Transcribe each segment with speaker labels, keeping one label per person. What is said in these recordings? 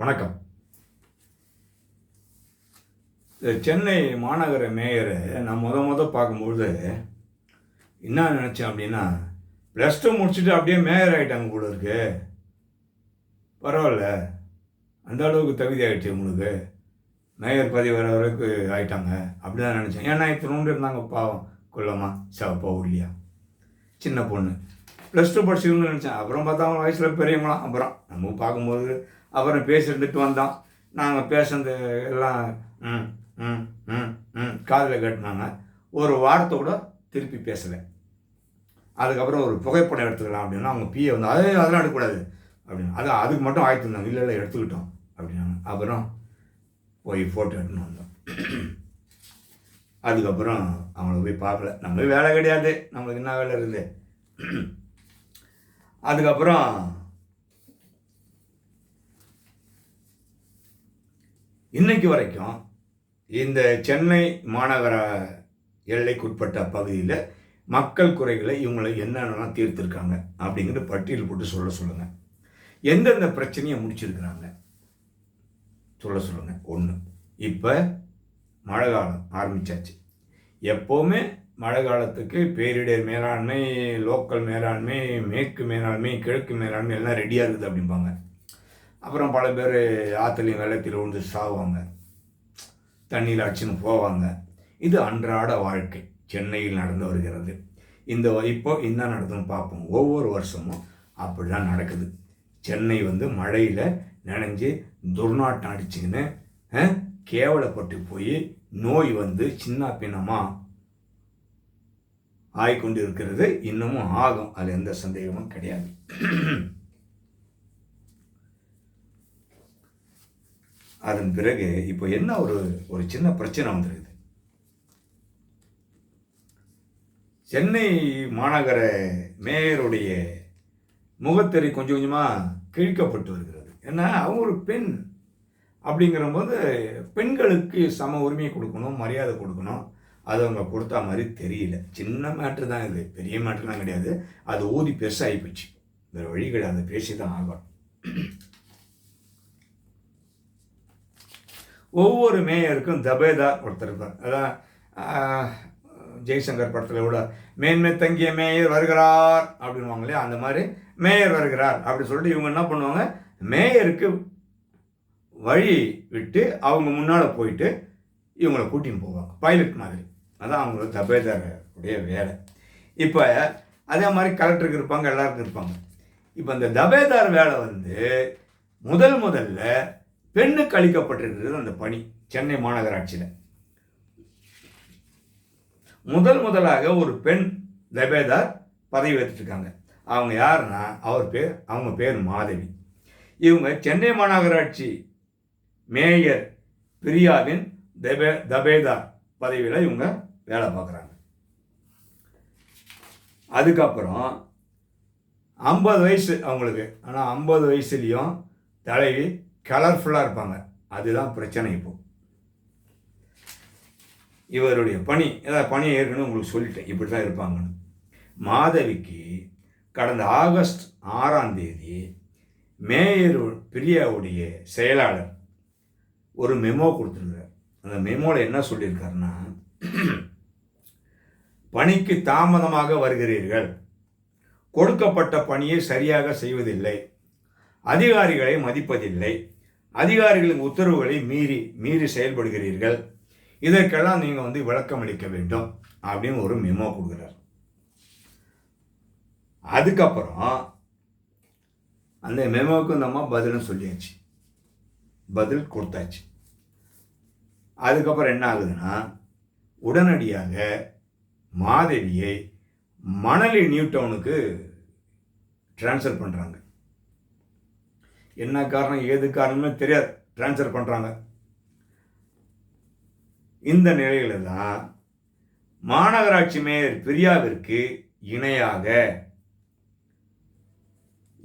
Speaker 1: வணக்கம். சென்னை மாநகர மேயரை நான் முத முத பார்க்கும்பொழுது என்ன நினச்சேன் அப்படின்னா ப்ளஸ் டூ முடிச்சுட்டு அப்படியே மேயர் ஆகிட்டாங்க கூட இருக்கு. பரவாயில்ல. அந்த அளவுக்கு தகுதி ஆகிடுச்சு உங்களுக்கு. மேயர் பதவி வர வரைக்கும் ஆகிட்டாங்க அப்படி தான் நினச்சேன். ஏன்னா இத்தனோண்டு இருந்தாங்க பாவம். கொல்லமா சவப்பா இல்லையா சின்ன பொண்ணு. ப்ளஸ் டூ படிச்சிருந்தோம்னு நினச்சேன். அப்புறம் பார்த்தா அவங்க வயசில் பெரியவங்களாம். அப்புறம் நம்ம பார்க்கும்போது அப்புறம் பேசிட்டு வந்தோம் நாங்கள் பேசுனது எல்லாம் ம் ம் ம் ம் காதில் கேட்டினாங்க. ஒரு வார்த்தை கூட திருப்பி பேசலை. அதுக்கப்புறம் ஒரு புகைப்படம் எடுத்துக்கலாம் அப்படின்னா அவங்க பிஏ வந்து அதே அதெல்லாம் எடுக்கக்கூடாது. அப்படின்னு அது அதுக்கு மட்டும் ஆயிட்டு இருந்தாங்க இல்லை இல்லை எடுத்துக்கிட்டோம். அப்படின்னாங்க. அப்புறம் போய் ஃபோட்டோ எடுத்துன்னு வந்தோம். அதுக்கப்புறம் அவங்கள போய் பார்க்கல. நம்மளுக்கு வேலை கிடையாது. நம்மளுக்கு என்ன வேலை இருக்குது? அதுக்கப்புறம் இன்னைக்கு வரைக்கும் இந்த சென்னை மாநகர எல்லைக்குட்பட்ட பகுதியில் மக்கள் குறைகளை இவங்களை என்னென்னலாம் தீர்த்திருக்காங்க அப்படிங்கிற பட்டியல் போட்டு சொல்ல சொல்லுங்கள் எந்தெந்த பிரச்சனையை முடிச்சிருக்கிறாங்க? சொல்ல சொல்லுங்கள் ஒன்று இப்போ மழை காலம் ஆரம்பிச்சாச்சு. எப்போவுமே மழை காலத்துக்கு பேரிடர் மேலாண்மை லோக்கல் மேலாண்மை மேற்கு மேலாண்மை கிழக்கு மேலாண்மை எல்லாம் ரெடியாக இருக்குது அப்படிம்பாங்க. அப்புறம் பல பேர் ஆற்றுலையும் வெள்ளத்தில் விழுந்து சாவாங்க தண்ணியில் அடிச்சுன்னு போவாங்க. இது அன்றாட வாழ்க்கை. சென்னையில் நடந்து வருகிறது. இந்த இப்போ என்ன நடக்குதுன்னு பார்ப்போம். ஒவ்வொரு வருஷமும் அப்படி தான் நடக்குது. சென்னை வந்து மழையில் நனைஞ்சு துர்நாட்டம் அடிச்சுக்கின்னு கேவலப்பட்டு போய் நோய் வந்து சின்ன பின்னமாக ஆய்கொண்டு இருக்கிறது இன்னமும் ஆகும். அதில் எந்த சந்தேகமும் கிடையாது. அதன் பிறகு இப்போ என்ன ஒரு ஒரு சின்ன பிரச்சனை வந்துருக்குது? சென்னை மாநகர மேயருடைய முகத்தறி கொஞ்சம் கொஞ்சமாக கிழிக்கப்பட்டு வருகிறது. ஏன்னா அவங்க ஒரு பெண். அப்படிங்கிற போது பெண்களுக்கு சம உரிமையை கொடுக்கணும் மரியாதை கொடுக்கணும். அது அவங்க கொடுத்தா மாதிரி தெரியல. சின்ன மேட்ரு தான் இது. பெரிய மேட்ருலாம் கிடையாது. அது ஊதி பெருசாகி போச்சு. வேறு வழி கிடையாது பேசி தான் ஆகணும். ஒவ்வொரு மேயருக்கும் தபேதார் ஒருத்தர் தான் அதான் ஜெய்சங்கர் படத்தில் கூட மேன்மை தங்கிய மேயர் வருகிறார் அப்படின்வாங்க இல்லையா? அந்த மாதிரி மேயர் வருகிறார் அப்படி சொல்லிட்டு இவங்க என்ன பண்ணுவாங்க? மேயருக்கு வழி விட்டு அவங்க முன்னால் போயிட்டு இவங்களை கூட்டின்னு போவாங்க. பைலட் மாதிரி. அதான் அவங்களுக்கு தபேதாருடைய வேலை. இப்போ அதே மாதிரி கலெக்டருக்கு இருப்பாங்க எல்லாருக்கும் இருப்பாங்க. இப்போ இந்த தபேதார் வேலை வந்து முதல் முதல்ல பெண்ணுக்கு அளிக்கப்பட்டிருக்கிறது அந்த பணி சென்னை மாநகராட்சியில். முதல் முதலாக ஒரு பெண் தபேதார் பதவி ஏற்றுருக்காங்க அவங்க யாருன்னா அவர் பேர் அவங்க பேர் மாதவி. இவங்க சென்னை மாநகராட்சி மேயர் பிரியாவின் தபே தபேதார் பதவியில் இவங்க வேலை பார்க்குறாங்க. அதுக்கப்புறம் ஐம்பது வயசு அவங்களுக்கு. ஆனால் ஐம்பது வயசுலேயும் தலைவி கலர்ஃபுல்லாக இருப்பாங்க. அதுதான் பிரச்சனை இப்போ. இவருடைய பணி ஏதாவது பணி ஏற்கனவே உங்களுக்கு சொல்லிட்டேன். இப்படி தான் இருப்பாங்கன்னு. மாதவிக்கு கடந்த ஆகஸ்ட் ஆறாம் தேதி மேயர் பிரியாவுடைய செயலாளர் ஒரு மெமோ கொடுத்துருக்கார் அந்த மெமோவில் என்ன சொல்லியிருக்காருன்னா பணிக்கு தாமதமாக வருகிறீர்கள். கொடுக்கப்பட்ட பணியை சரியாக செய்வதில்லை. அதிகாரிகளை மதிப்பதில்லை. அதிகாரிகளின் உத்தரவுகளை மீறி மீறி செயல்படுகிறீர்கள். இதற்கெல்லாம் நீங்கள் வந்து விளக்கம் அளிக்க வேண்டும் அப்படின்னு ஒரு மெமோ கொடுக்குறார். அதுக்கப்புறம் அந்த மெமோவுக்கு இந்த அம்மா பதிலும் சொல்லியாச்சு. பதில் கொடுத்தாச்சு. அதுக்கப்புறம் என்ன ஆகுதுன்னா உடனடியாக மாதவியை மணலி நியூ டவுனுக்கு ட்ரான்ஸ்ஃபர் பண்ணுறாங்க என்ன காரணம் ஏது காரணமே தெரியாது. ட்ரான்ஸ்ஃபர் பண்ணுறாங்க இந்த நிலையில தான் மாநகராட்சி மேயர் பிரியாவிற்கு இணையாக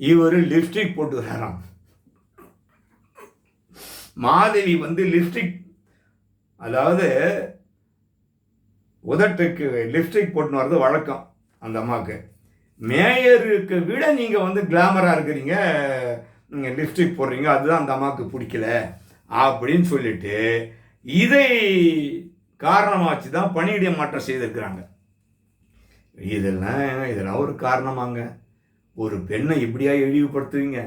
Speaker 1: இவர் லிப்ஸ்டிக் போட்டு போட்டுக்கிறாராம். மாதவி வந்து லிப்ஸ்டிக் அதாவது உதட்டுக்கு லிப்ஸ்டிக் போட்டுன்னு வர்றது வழக்கம் அந்த அம்மாவுக்கு. மேயருக்கு விட நீங்கள் வந்து கிளாமராக இருக்கிறீங்க. நீங்கள் லிப்ஸ்டிக் போடுறீங்க அதுதான் அந்த அம்மாவுக்கு பிடிக்கல அப்படின்னு சொல்லிட்டு இதை காரணமாக வச்சு தான் பணியிட மாற்றம் செய்திருக்கிறாங்க. இதெல்லாம் இதெல்லாம் ஒரு காரணமாங்க. ஒரு பெண்ணை இப்படியா இழிவுபடுத்துவீங்க?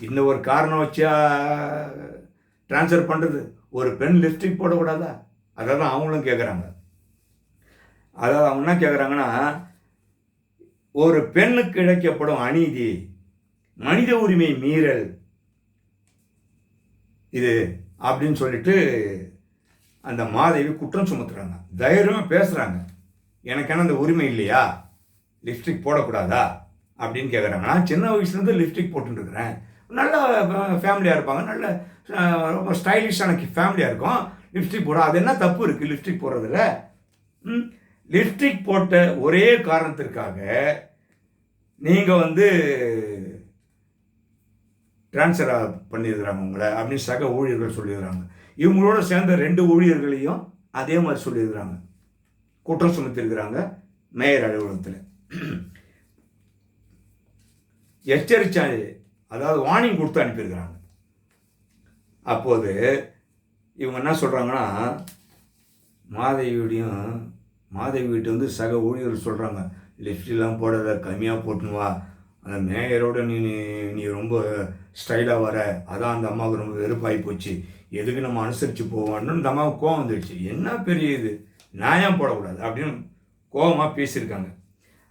Speaker 1: இந்த ஒரு காரணம் வச்சா ட்ரான்ஸ்ஃபர் பண்ணுறது ஒரு பெண் லிப்ஸ்டிக் போடக்கூடாதா? அதை தான் அவங்களும் கேட்குறாங்க அதாவது அவங்க என்ன கேட்குறாங்கன்னா ஒரு பெண்ணுக்கு இழைக்கப்படும் அநீதி மனித உரிமை மீறல். இது அப்படின்னு சொல்லிட்டு அந்த மாதவி குற்றம் சுமத்துறாங்க. தைரியமாக பேசுகிறாங்க எனக்கு அந்த உரிமை இல்லையா? லிப்ஸ்டிக் போடக்கூடாதா? அப்படின்னு கேட்குறாங்க நான் சின்ன வயசுலேருந்து லிப்ஸ்டிக் போட்டுருக்குறேன் நல்ல ஃபேமிலியாக இருப்பாங்க. நல்ல ரொம்ப ஸ்டைலிஷான ஃபேமிலியாக இருக்கும். லிப்ஸ்டிக் போட அது என்ன தப்பு இருக்குது லிப்ஸ்டிக் போடுறதுல? ம்? லிப்ஸ்டிக் போட்ட ஒரே காரணத்திற்காக நீங்கள் வந்து ட்ரான்ஸ்ஃபர் பண்ணியிருக்கிறாங்க உங்களை அப்படின்னு சக ஊழியர்கள் சொல்லியிருக்கிறாங்க. இவங்களோட சேர்ந்த ரெண்டு ஊழியர்களையும் அதே மாதிரி சொல்லியிருக்கிறாங்க. குற்றம் சுமத்திருக்கிறாங்க மேயர் அலுவலகத்தில். எச்சரிச்சா அதாவது வார்னிங் கொடுத்து அனுப்பியிருக்கிறாங்க. அப்போது இவங்க என்ன சொல்கிறாங்கன்னா மாதவியோடையும் மாதவி வீட்டு வந்து சக ஊழியர்கள் சொல்கிறாங்க லிப்ஸ்டிக்லாம் போடாத கம்மியாக போட்டுன்னு வா அந்த மேயரோட நீ நீ- ரொம்ப ஸ்டைலாக வர அதான் அந்த அம்மாவுக்கு ரொம்ப வெறுப்பாகி போச்சு. எதுக்கு நம்ம அனுசரித்து போவான்னு இந்த அம்மாவுக்கு கோவம் வந்துடுச்சு என்ன பெரிய இது? நான் ஏன் போடக்கூடாது அப்படின்னு கோபமாக பேசியிருக்காங்க.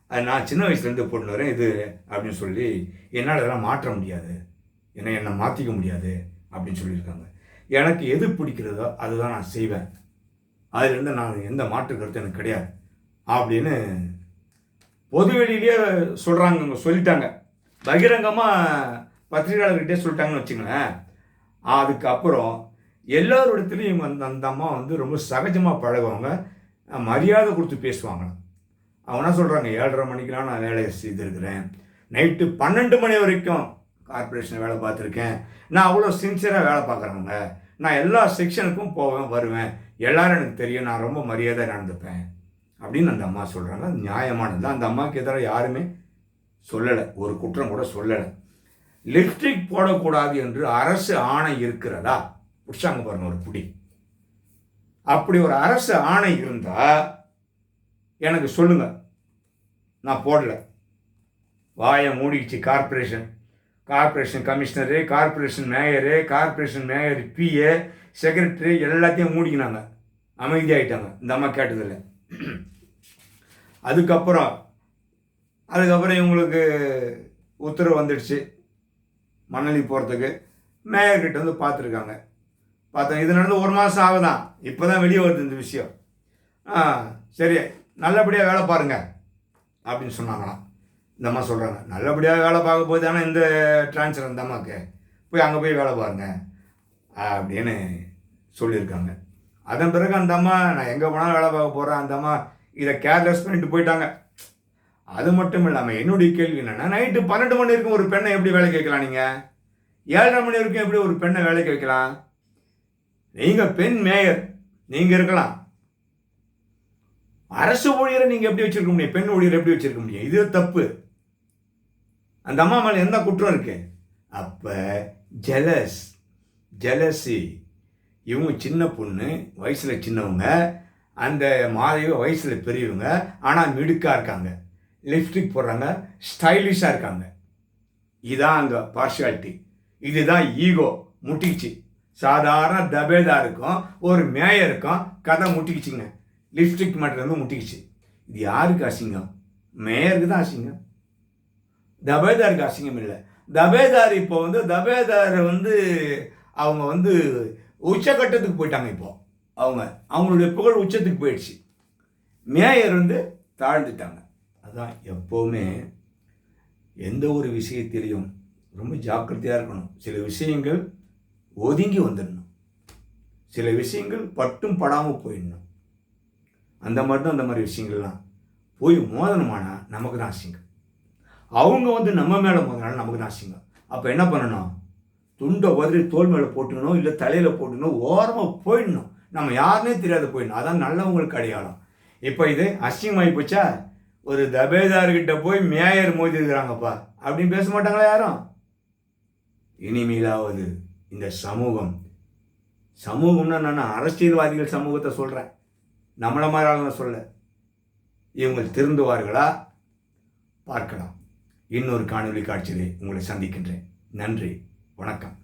Speaker 1: அது நான் சின்ன வயசுலேருந்து போட்டு வரேன் இது அப்படின்னு சொல்லி என்னால் இதெல்லாம் மாற்ற முடியாது. என்னை என்னை மாற்றிக்க முடியாது அப்படின்னு சொல்லியிருக்காங்க. எனக்கு எது பிடிக்கிறதோ அதுதான் நான் செய்வேன். அதுலேருந்து நான் எந்த மாற்று கருத்து எனக்கு கிடையாது. அப்படின்னு பொதுவெளியிலேயே சொல்கிறாங்க சொல்லிட்டாங்க. பகிரங்கமாக பத்திரிகையாளர்கிட்டே சொல்லிட்டாங்கன்னு வச்சுங்களேன். அதுக்கப்புறம் எல்லாரோடத்துலையும் இவங்க அந்த அந்த அம்மா வந்து ரொம்ப சகஜமாக பழகுவாங்க. மரியாதை கொடுத்து பேசுவாங்க. அவங்க என்ன சொல்கிறாங்க ஏழரை மணிக்கெலாம் நான் வேலையை செய்திருக்கிறேன். நைட்டு பன்னெண்டு மணி வரைக்கும் கார்ப்பரேஷனில் வேலை பார்த்துருக்கேன். நான் அவ்வளோ சின்சியராக வேலை பார்க்குறவங்க. நான் எல்லா செக்ஷனுக்கும் போவேன் வருவேன். எல்லாரும் எனக்கு தெரியும். நான் ரொம்ப மரியாதை நடந்துப்பேன். அப்படின்னு அந்த அம்மா சொல்கிறாங்க அது நியாயமானது. அந்த அம்மாவுக்கு எதிராக யாருமே சொல்லலை. ஒரு குற்றம் கூட சொல்லலை. லிப்ஸ்டிக் போடக்கூடாது என்று அரசு ஆணை இருக்கிறதா? பிடிச்சாங்க பாருங்க ஒரு புடி. அப்படி ஒரு அரசு ஆணை இருந்தால் எனக்கு சொல்லுங்க. நான் போடல. வாயை மூடிக்கிச்சு corporation corporation commissioner corporation mayor corporation mayor PA secretary எல்லாத்தையும் மூடிக்கினாங்க. அமைதியாகிட்டாங்க இந்த அம்மா கேட்டதில்லை. அதுக்கப்புறம் அதுக்கப்புறம் இவங்களுக்கு உத்தரவு வந்துடுச்சு மணலி போகிறதுக்கு மேயர்கிட்ட வந்து பார்த்துருக்காங்க பார்த்தேன் இது நடந்து ஒரு மாதம் ஆகுதான். இப்போ தான் வெளியே வருது இந்த விஷயம். ஆ சரி நல்லபடியாக வேலை பாருங்க அப்படின்னு சொன்னாங்களாம். இந்த அம்மா சொல்கிறாங்க நல்லபடியாக வேலை பார்க்க போய் தானே இந்த ட்ரான்ஸ்ஃபர் இந்த அம்மாவுக்கு போய் அங்கே போய் வேலை பாருங்க அப்படின்னு சொல்லியிருக்காங்க. அதன் பிறகு அந்த அம்மா நான் எங்கே போனாலும் வேலை பார்க்க போகிறேன் அந்த அம்மா இதை கேர்லெஸ் பண்ணிட்டு போயிட்டாங்க. அது மட்டும் இல்லாமல் என்னுடைய கேள்வி என்னென்னா நைட்டு பன்னெண்டு மணி வரைக்கும் ஒரு பெண்ணை எப்படி வேலைக்கு வைக்கலாம் நீங்கள் ஏழரை மணி வரைக்கும் எப்படி ஒரு பெண்ணை வேலைக்கு வைக்கலாம்? நீங்கள் பெண் மேயர் நீங்கள் இருக்கலாம். அரசு ஊழியரை நீங்கள் எப்படி வச்சுருக்க முடியும்? பெண் ஊழியரை எப்படி வச்சிருக்க முடியும்? இது தப்பு. அந்த அம்மா மேலே என்ன குற்றம் இருக்கு? அப்போ ஜெலஸ் ஜெலசி இவங்க சின்ன பொண்ணு வயசில் சின்னவங்க அந்த மாதவி வயசில் பெரியவங்க ஆனால் மிடுக்காக இருக்காங்க. லிப்ஸ்டிக் போடுறாங்க ஸ்டைலிஷாக இருக்காங்க. இதுதான் அங்கே பார்ஷியாலிட்டி இதுதான் ஈகோ முட்டிக்கிச்சு. சாதாரண தபேதாருக்கும் ஒரு மேயருக்கும் கதை முட்டிக்கிச்சுங்க. லிப்ஸ்டிக் மட்டும் வந்து முட்டிக்கிச்சு. இது யாருக்கு அசிங்கம்? மேயருக்கு தான் அசிங்கம். தபேதாருக்கு அசிங்கம் இல்லை. தபேதார் இப்போ வந்து தபேதார் வந்து அவங்க வந்து உச்சக்கட்டத்துக்கு போயிட்டாங்க இப்போ. அவங்க அவங்களுடைய புகழ் உச்சத்துக்கு போயிடுச்சு. மேயர் வந்து தாழ்ந்துட்டாங்க. அதான் எப்போவுமே எந்த ஒரு விஷயத்திலையும் ரொம்ப ஜாக்கிரதையாக இருக்கணும். சில விஷயங்கள் ஒதுங்கி வந்துடணும். சில விஷயங்கள் பட்டும் படாமல் போயிடணும். அந்த மாதிரி தான் அந்த மாதிரி விஷயங்கள்லாம். போய் மோதனமானா நமக்கு தான் அசிங்கம். அவங்க வந்து நம்ம மேலே மோதினாலும் நமக்கு தான் அசிங்கம். அப்போ என்ன பண்ணணும்? துண்டை உதறி தோல் மேலே போட்டுக்கணும் இல்லை தலையில் போட்டுக்கணும் ஓரமாக போயிடணும். நம்ம யாருனே தெரியாத போயிடணும் அதான் நல்லவங்களுக்கு அடையாளம். இப்போ இது அசிங்கமாகி போச்சா? ஒரு தபேதார்கிட்ட போய் மேயர் மோதி இருக்கிறாங்கப்பா. அப்படின்னு பேச மாட்டாங்களா யாரும்? இனிமேலாவது இந்த சமூகம் சமூகம்னா நான் அரசியல்வாதிகள் சமூகத்தை சொல்கிறேன் நம்மளை மாதிரி ஆளுங்க சொல்ல இவங்க திருந்துவார்களா? பார்க்கலாம். இன்னொரு காணொளி காட்சியிலே உங்களை சந்திக்கின்றேன். நன்றி. வணக்கம்.